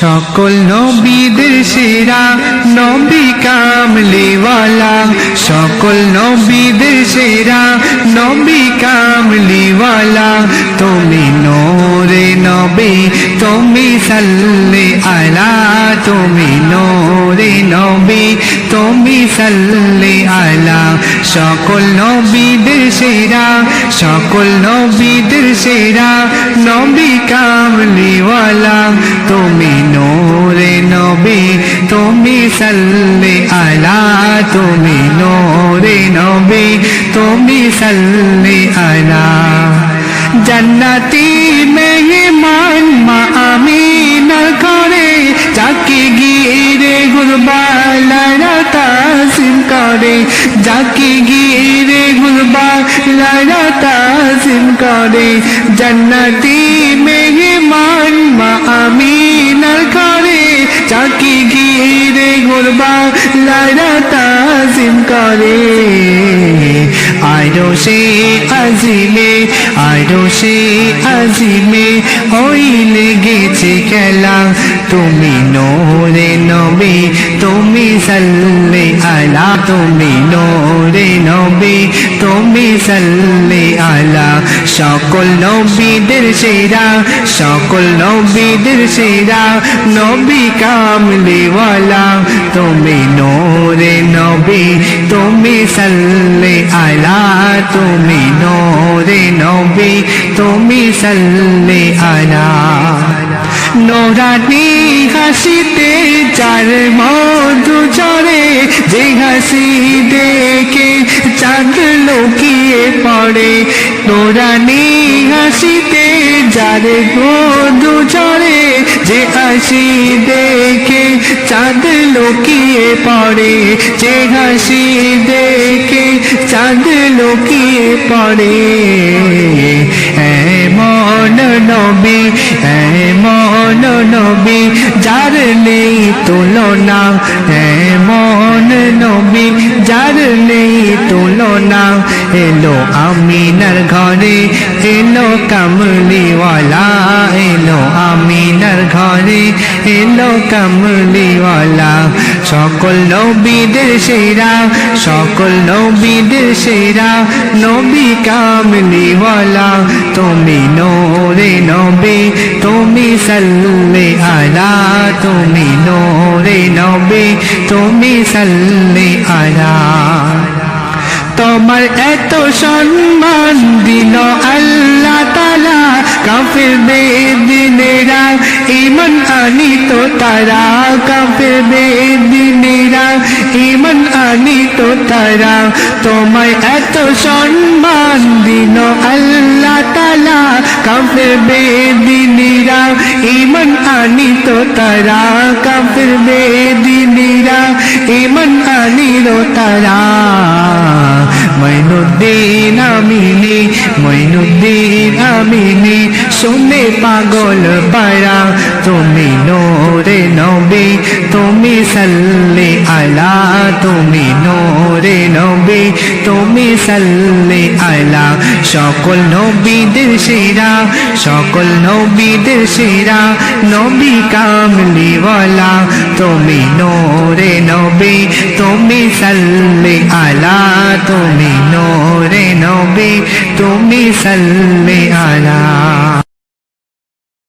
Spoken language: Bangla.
সকল নবীদের সেরা, নবী কামলিওয়ালা। সকল নবীদের সেরা, নবী কামলিওয়ালা। তুমি নোরে নবী, তুমি সাল্লে আলা, তুমি নোরে নবী। তুমি সাল্লে আলা, সকল নবীদের সেরা, সকল নবীদের সেরা, নবী কামলিওয়ালা তুমি নোরে নবী, তুমি সাল্লে আলা, তুমি নোরে নবী, তুমি সাল্লে আলা। জান্নাতি মেহমান মা করে যাকে গিয়ে গুরবালারা তাজিম করে। জান্নাতি মেহমান মা আমিনার করে যাকে গিয়ে গুরবালারা তাজিম করে। আরও সে আজিমে আরও সে আজিমে ওই লেগেছে খেলা। তুমি নোরে নবী, তুমি সাল্লে আলা। তুমি নোরে নবী, তুমি সাল্লে আলা। সকল নবীদের সেরা, সকল নবীদের সেরা। নবী কামলিওয়ালা, তুমি নোরে নবী, তুমি সাল্লে আলা। তুমি নবী, তুমি সাল্লে আলা নোরানি হাসিতে চার মধু ঝরে, যে হাসি দেখে চাঁদ লুকিয়ে পড়ে। নোরানি হাসিতে যার মধু ঝরে, যে হাসি দেখে চাঁদ লুকিয়ে পড়ে। যে হাসি দেখে চাঁদ লুকিয়ে পড়ে এমন নবী এমন নবী যার নেই তুলনা। এমন নবী যার নেই তুলনা। এলো আমিনার ঘরে, এলো কামলিওয়ালা, এলো আমিনার ঘরে, এলো কামলিওয়ালা। সকল নবীদের সেরা, সকল নবীদের সেরা, নবী কামলিওয়ালা। তুমি নোরে নবী, তুমি সাল্লে আলা, তুমি নোরে নবী, তুমি সাল্লে আলা। তোমার এত সম্মান দিল আল্লাহ তালা কাফের বেদিনেরা ইমান আনিত তারা কাফের বেদিনেরা ইমান আনিত তারা। তোমায় এত সম্মান দিল আল্লাহ তালা কাফের বেদিনেরা ইমান আনিত তারা কাফের বেদিনেরা ইমান আনিল তারা। মইনুদ্দিন আমিনি মইনুদ্দিন আমিনি শুনে পাগল পারা তুমি নোরে নবী, তুমি সাল্লে আলা, তুমি নোরে নবী, তুমি সাল্লে আলা। সকল নবীদের সেরা সকল নবীদের সেরা নবী কামলিওয়ালা, তুমি নোরে নবী, তুমি সাল্লে আলা, তুমি নোরে নবী তুমি সাল্লে আলা